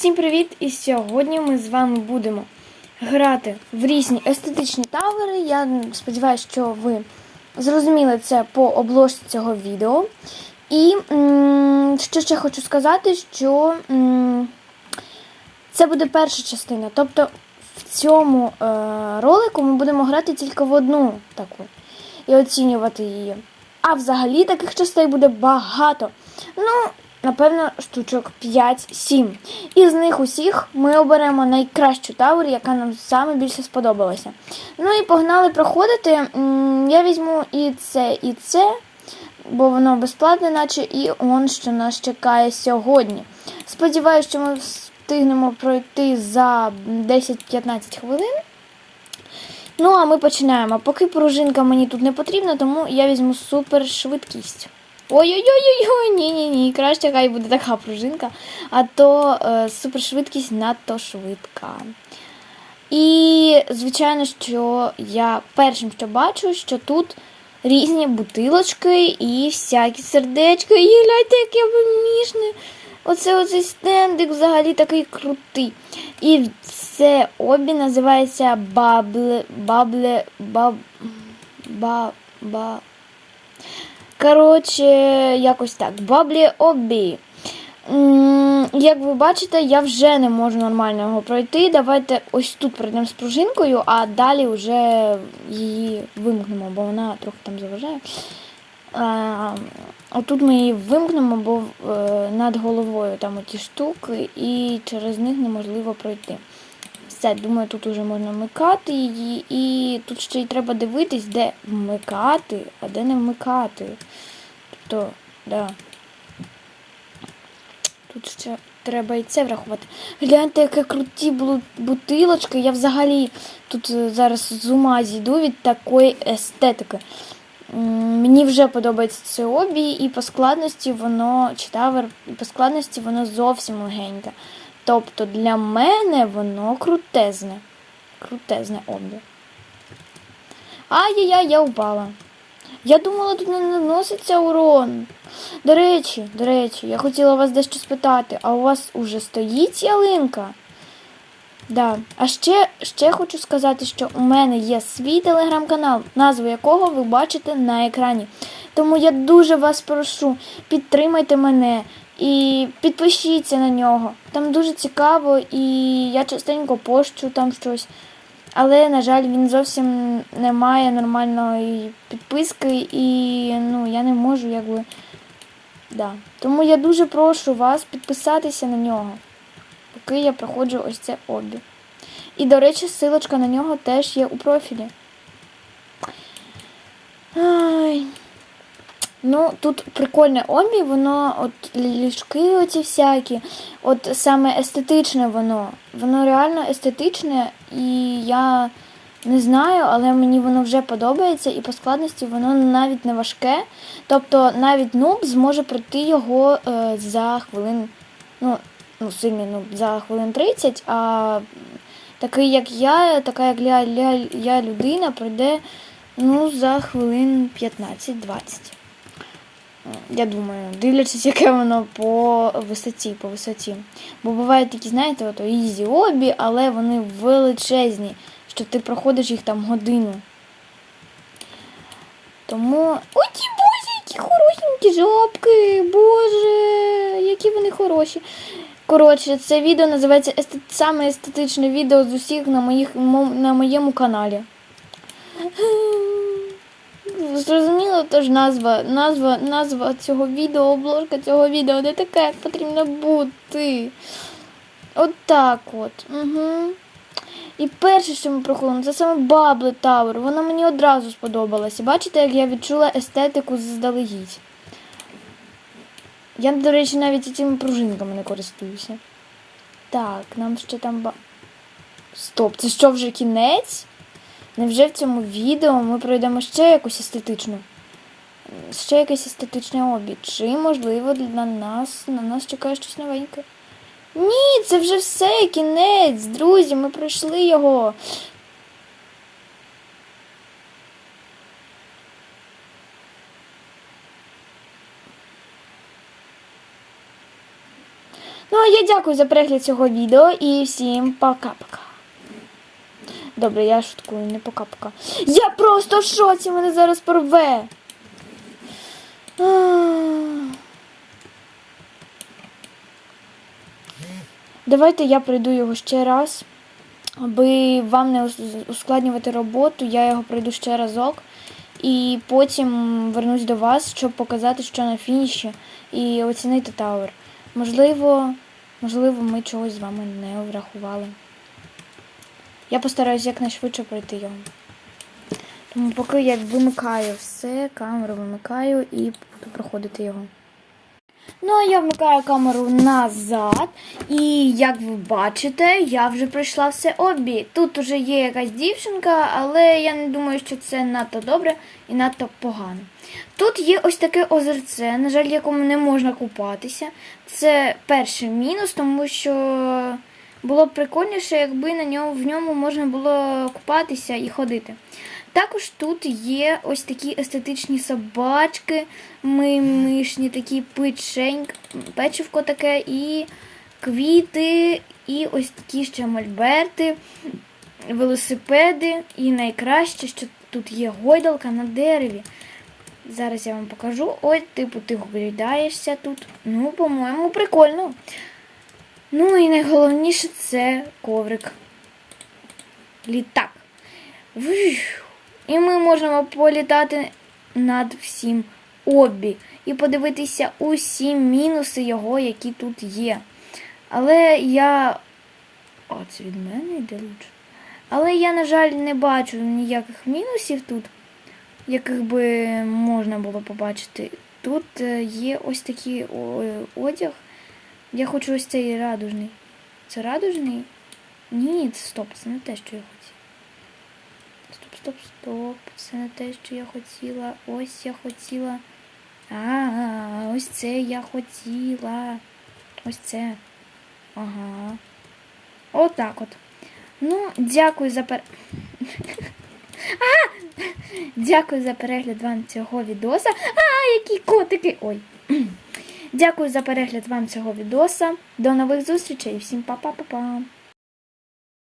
Всім привіт! І сьогодні ми з вами будемо грати в різні естетичні тавери. Я сподіваюся, що ви зрозуміли це по обложці цього відео. І що ще хочу сказати, що це буде перша частина. Тобто в цьому е, ролику ми будемо грати тільки в одну таку і оцінювати її. А взагалі таких частей буде багато. Ну, напевно, штучок 5-7. Із них усіх ми оберемо найкращу тавер, яка нам саме більше сподобалася. Ну і погнали проходити. Я візьму і це, і це, бо воно безплатне, наче і он, що нас чекає сьогодні. Сподіваюся, що ми встигнемо пройти за 10-15 хвилин. Ну, а ми починаємо. Поки пружинка мені тут не потрібна, тому я візьму супершвидкість. Ой-ой-ой, ні, ні, ні. Краще хай буде така пружинка, а то е, супершвидкість надто швидка. І, звичайно, що я першим, що бачу, що тут різні бутилочки і всякі сердечка. І гляньте, яке вимішне. Оце оцей стендик взагалі такий крутий. І це обі називається бабле, бабле, баб, ба, ба. Коротше, якось так. Баблі обі. Як ви бачите, я вже не можу нормально його пройти. Давайте ось тут пройдемо з пружинкою, а далі вже її вимкнемо, бо вона трохи там заважає. Отут ми її вимкнемо, бо е, над головою там оті штуки, і через них неможливо пройти. Все, думаю, тут вже можна вмикати її, і тут ще й треба дивитись, де вмикати, а де не вмикати. Тобто, да. Тут ще треба і це врахувати. Гляньте, які круті бутилочки. Я взагалі тут е, зараз з ума зійду від такої естетики. Мені вже подобається це обі, і по складності воно, чи тавер, і по складності воно зовсім легеньке. Тобто для мене воно крутезне. Крутезне обі. Ай-яй-яй, я упала. Я думала, тут не наноситься урон. До речі, до речі, я хотіла вас дещо спитати, а у вас уже стоїть ялинка? Да. А ще, ще хочу сказати, що у мене є свій телеграм-канал, назву якого ви бачите на екрані. Тому я дуже вас прошу, підтримайте мене і підпишіться на нього. Там дуже цікаво і я частенько пощу там щось. Але, на жаль, він зовсім не має нормальної підписки, і ну, я не можу якби. Да. Тому я дуже прошу вас підписатися на нього, поки я проходжу ось це обі. І, до речі, силочка на нього теж є у профілі. Ай. Ну, тут прикольне обі, воно от ліжки оці всякі, от саме естетичне воно. Воно реально естетичне, і я не знаю, але мені воно вже подобається, і по складності воно навіть не важке. Тобто навіть нуб зможе пройти його е, за хвилин, ну, ну, сильний нуб за хвилин 30, а такий, як я, така як я, я, я людина, пройде ну, за хвилин 15-20. Я думаю, дивлячись, яке воно по висоті, по висоті. Бо бувають такі, знаєте, ото ізі обі, але вони величезні, що ти проходиш їх там годину. Тому. Ой, ті які хорошенькі жабки! Боже, які вони хороші. Коротше, це відео називається естет... саме естетичне відео з усіх на, моїх... на моєму каналі. Зрозуміло, тож назва, назва, назва цього відео, обложка цього відео не така, як потрібно бути. От так от. Угу. І перше, що ми проходимо, це саме Бабле Тауер. Вона мені одразу сподобалася. Бачите, як я відчула естетику заздалегідь. Я, до речі, навіть цими пружинками не користуюся. Так, нам ще там ба. Стоп, це що вже кінець? Невже в цьому відео ми пройдемо ще якусь естетичну? Ще якесь естетичне обід? Чи, можливо, для нас на нас чекає щось новеньке? Ні, це вже все, кінець, друзі, ми пройшли його. Ну, а я дякую за перегляд цього відео і всім пока-пока. Добре, я шуткую, не пока-пока. Я просто в шоці, мене зараз порве. Давайте я пройду його ще раз. Аби вам не ускладнювати роботу, я його пройду ще разок. І потім вернусь до вас, щоб показати, що на фініші, і оцінити тавер. Можливо, можливо, ми чогось з вами не врахували. Я постараюсь якнайшвидше пройти його. Тому поки я вимикаю все, камеру вимикаю і буду проходити його. Ну, а я вмикаю камеру назад. І як ви бачите, я вже пройшла все обі. Тут уже є якась дівчинка, але я не думаю, що це надто добре і надто погано. Тут є ось таке озерце, на жаль, якому не можна купатися. Це перший мінус, тому що було б прикольніше, якби на ньому, в ньому можна було купатися і ходити. Також тут є ось такі естетичні собачки, мимишні, такі печеньк, печивко таке, і квіти, і ось такі ще мольберти, велосипеди. І найкраще, що тут є гойдалка на дереві. Зараз я вам покажу. Ось, типу, ти гойдаєшся тут. Ну, по-моєму, прикольно. Ну і найголовніше це коврик. Літак. І ми можемо політати над всім обі і подивитися усі мінуси його, які тут є. Але я. О, це від мене йде лучше. Але я, на жаль, не бачу ніяких мінусів тут, яких би можна було побачити. Тут е, є ось такий одяг. Я хочу ось цей радужний. Це радужний? Ні, стоп, це не те, що я хотіла. Стоп, стоп, стоп. Це не те, що я хотіла. Ось я хотіла. А, ось це я хотіла. Ось це. Ага. Отак от. Ну, дякую за пер... Дякую за перегляд вам цього відоса. А, які котики! Ой. Дякую за перегляд вам цього відоса. До нових зустрічей. Всім па-па-па-па.